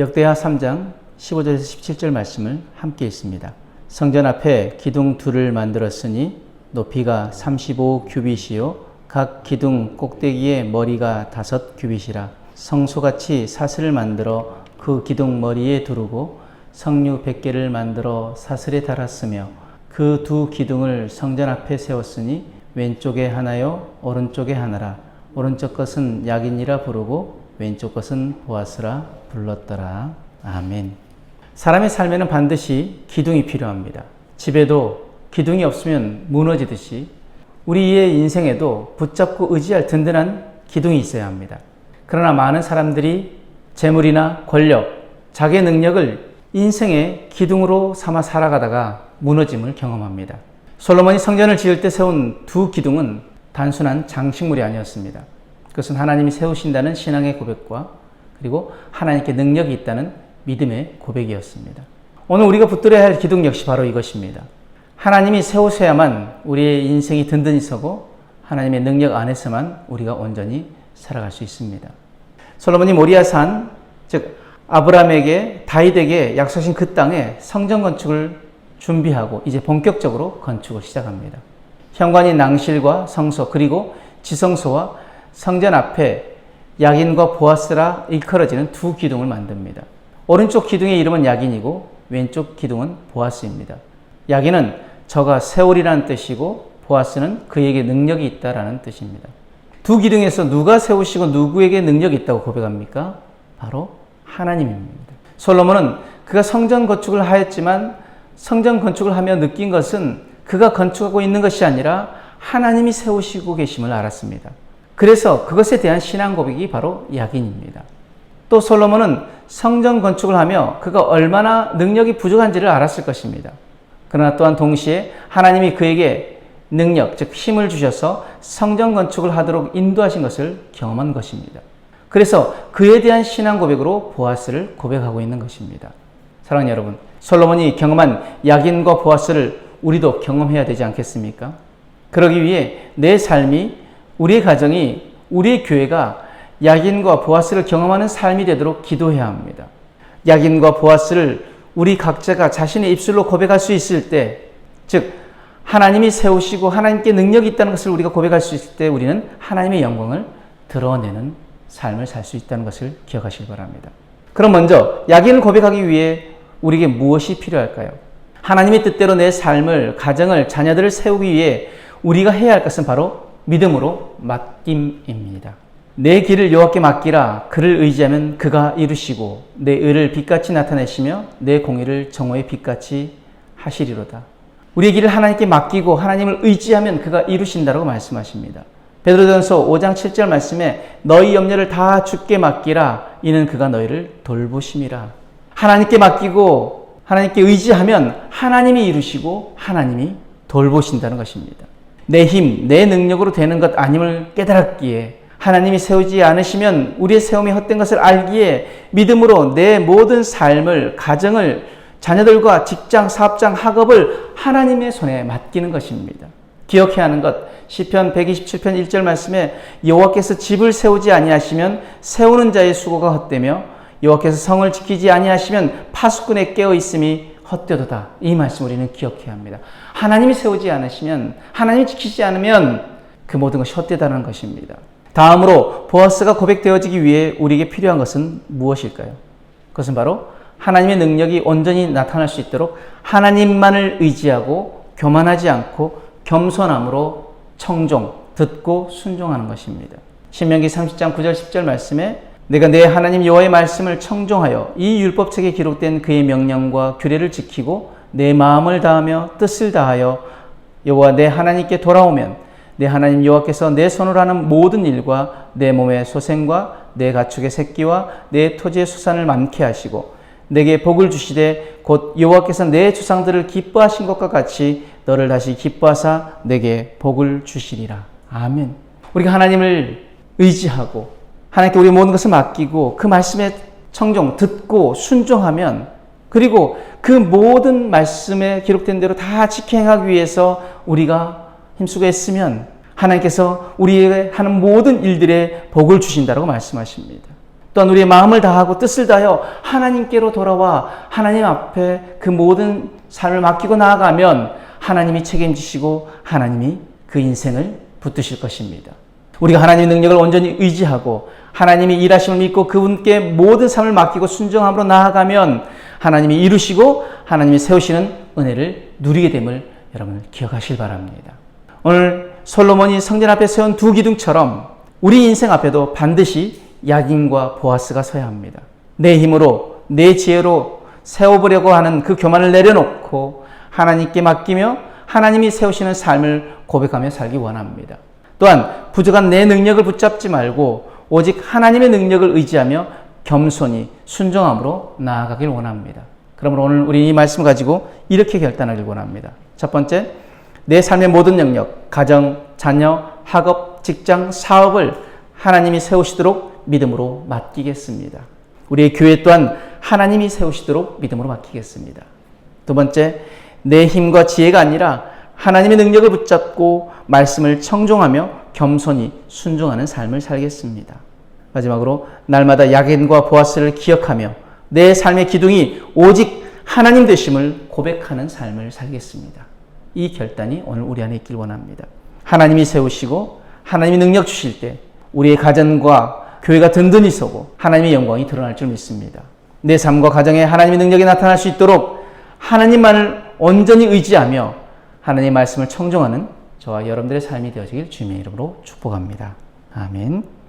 역대하 3장 15절에서 17절 말씀을 함께 있습니다. 성전 앞에 기둥 둘을 만들었으니 높이가 35 규빗이요 각 기둥 꼭대기에 머리가 다섯 규빗이라 성소같이 사슬을 만들어 그 기둥 머리에 두르고 성류 100개를 만들어 사슬에 달았으며 그 두 기둥을 성전 앞에 세웠으니 왼쪽에 하나요 오른쪽에 하나라 오른쪽 것은 야긴이라 부르고 왼쪽 것은 보아스라 불렀더라 아멘 사람의 삶에는 반드시 기둥이 필요합니다 집에도 기둥이 없으면 무너지듯이 우리의 인생에도 붙잡고 의지할 든든한 기둥이 있어야 합니다 그러나 많은 사람들이 재물이나 권력, 자기의 능력을 인생의 기둥으로 삼아 살아가다가 무너짐을 경험합니다. 솔로몬이 성전을 지을 때 세운 두 기둥은 단순한 장식물이 아니었습니다. 그것은 하나님이 세우신다는 신앙의 고백과 그리고 하나님께 능력이 있다는 믿음의 고백이었습니다. 오늘 우리가 붙들어야 할 기둥 역시 바로 이것입니다. 하나님이 세우셔야만 우리의 인생이 든든히 서고 하나님의 능력 안에서만 우리가 온전히 살아갈 수 있습니다. 솔로몬이 모리아산 즉 아브라함에게 다윗에게 약속하신 그 땅에 성전 건축을 준비하고 이제 본격적으로 건축을 시작합니다. 현관인 낭실과 성소 그리고 지성소와 성전 앞에 야긴과 보아스라 일컬어지는 두 기둥을 만듭니다. 오른쪽 기둥의 이름은 야긴이고 왼쪽 기둥은 보아스입니다. 야긴은 저가 세월이라는 뜻이고 보아스는 그에게 능력이 있다라는 뜻입니다. 두 기둥에서 누가 세우시고 누구에게 능력이 있다고 고백합니까? 바로 하나님입니다. 솔로몬은 그가 성전 건축을 하였지만 성전 건축을 하며 느낀 것은 그가 건축하고 있는 것이 아니라 하나님이 세우시고 계심을 알았습니다. 그래서 그것에 대한 신앙 고백이 바로 야긴입니다. 또 솔로몬은 성전 건축을 하며 그가 얼마나 능력이 부족한지를 알았을 것입니다. 그러나 또한 동시에 하나님이 그에게 능력, 즉 힘을 주셔서 성전 건축을 하도록 인도하신 것을 경험한 것입니다. 그래서 그에 대한 신앙 고백으로 보아스를 고백하고 있는 것입니다. 사랑하는 여러분, 솔로몬이 경험한 야긴과 보아스를 우리도 경험해야 되지 않겠습니까? 그러기 위해 내 삶이 우리의 가정이 우리의 교회가 야긴과 보아스를 경험하는 삶이 되도록 기도해야 합니다. 야긴과 보아스를 우리 각자가 자신의 입술로 고백할 수 있을 때, 즉 하나님이 세우시고 하나님께 능력이 있다는 것을 우리가 고백할 수 있을 때 우리는 하나님의 영광을 드러내는 삶을 살 수 있다는 것을 기억하시기 바랍니다. 그럼 먼저 야긴을 고백하기 위해 우리에게 무엇이 필요할까요? 하나님의 뜻대로 내 삶을, 가정을, 자녀들을 세우기 위해 우리가 해야 할 것은 바로 믿음으로 맡김입니다. 내 길을 여호와께 맡기라 그를 의지하면 그가 이루시고 내 의를 빛같이 나타내시며 내 공의를 정오의 빛같이 하시리로다. 우리의 길을 하나님께 맡기고 하나님을 의지하면 그가 이루신다라고 말씀하십니다. 베드로전서 5장 7절 말씀에 너희 염려를 다 주께 맡기라 이는 그가 너희를 돌보심이라. 하나님께 맡기고 하나님께 의지하면 하나님이 이루시고 하나님이 돌보신다는 것입니다. 내 힘, 내 능력으로 되는 것 아님을 깨달았기에 하나님이 세우지 않으시면 우리의 세움이 헛된 것을 알기에 믿음으로 내 모든 삶을, 가정을, 자녀들과 직장, 사업장, 학업을 하나님의 손에 맡기는 것입니다. 기억해야 하는 것, 시편 127편 1절 말씀에 여호와께서 집을 세우지 아니하시면 세우는 자의 수고가 헛되며 여호와께서 성을 지키지 아니하시면 파수꾼의 깨어 있음이 헛되도다. 이 말씀 우리는 기억해야 합니다. 하나님이 세우지 않으시면 하나님이 지키지 않으면 그 모든 것이 헛되다는 것입니다. 다음으로 보아스가 고백되어지기 위해 우리에게 필요한 것은 무엇일까요? 그것은 바로 하나님의 능력이 온전히 나타날 수 있도록 하나님만을 의지하고 교만하지 않고 겸손함으로 청종, 듣고 순종하는 것입니다. 신명기 30장 9절 10절 말씀에 내가 내 하나님 여호와의 말씀을 청종하여 이 율법책에 기록된 그의 명령과 규례를 지키고 내 마음을 다하며 뜻을 다하여 여호와 내 하나님께 돌아오면 내 하나님 여호와께서 내 손으로 하는 모든 일과 내 몸의 소생과 내 가축의 새끼와 내 토지의 수산을 많게 하시고 내게 복을 주시되 곧 여호와께서 내 조상들을 기뻐하신 것과 같이 너를 다시 기뻐하사 내게 복을 주시리라. 아멘. 우리가 하나님을 의지하고 하나님께 우리 모든 것을 맡기고 그 말씀에 청종 듣고 순종하면 그리고 그 모든 말씀에 기록된 대로 다 지켜행하기 위해서 우리가 힘쓰고 했으면 하나님께서 우리에게 하는 모든 일들에 복을 주신다고 말씀하십니다. 또한 우리의 마음을 다하고 뜻을 다하여 하나님께로 돌아와 하나님 앞에 그 모든 삶을 맡기고 나아가면 하나님이 책임지시고 하나님이 그 인생을 붙드실 것입니다. 우리가 하나님의 능력을 온전히 의지하고 하나님이 일하심을 믿고 그분께 모든 삶을 맡기고 순종함으로 나아가면 하나님이 이루시고 하나님이 세우시는 은혜를 누리게 됨을 여러분 기억하실 바랍니다. 오늘 솔로몬이 성전 앞에 세운 두 기둥처럼 우리 인생 앞에도 반드시 야긴과 보아스가 서야 합니다. 내 힘으로 내 지혜로 세워보려고 하는 그 교만을 내려놓고 하나님께 맡기며 하나님이 세우시는 삶을 고백하며 살기 원합니다. 또한 부족한 내 능력을 붙잡지 말고 오직 하나님의 능력을 의지하며 겸손히 순종함으로 나아가길 원합니다. 그러므로 오늘 우리 이 말씀을 가지고 이렇게 결단하길 원합니다. 첫 번째, 내 삶의 모든 영역, 가정, 자녀, 학업, 직장, 사업을 하나님이 세우시도록 믿음으로 맡기겠습니다. 우리의 교회 또한 하나님이 세우시도록 믿음으로 맡기겠습니다. 두 번째, 내 힘과 지혜가 아니라 하나님의 능력을 붙잡고 말씀을 청종하며 겸손히 순종하는 삶을 살겠습니다. 마지막으로 날마다 야겐과 보아스를 기억하며 내 삶의 기둥이 오직 하나님 되심을 고백하는 삶을 살겠습니다. 이 결단이 오늘 우리 안에 있길 원합니다. 하나님이 세우시고 하나님이 능력 주실 때 우리의 가정과 교회가 든든히 서고 하나님의 영광이 드러날 줄 믿습니다. 내 삶과 가정에 하나님의 능력이 나타날 수 있도록 하나님만을 온전히 의지하며 하나님의 말씀을 청종하는 저와 여러분들의 삶이 되어지길 주님의 이름으로 축복합니다. 아멘.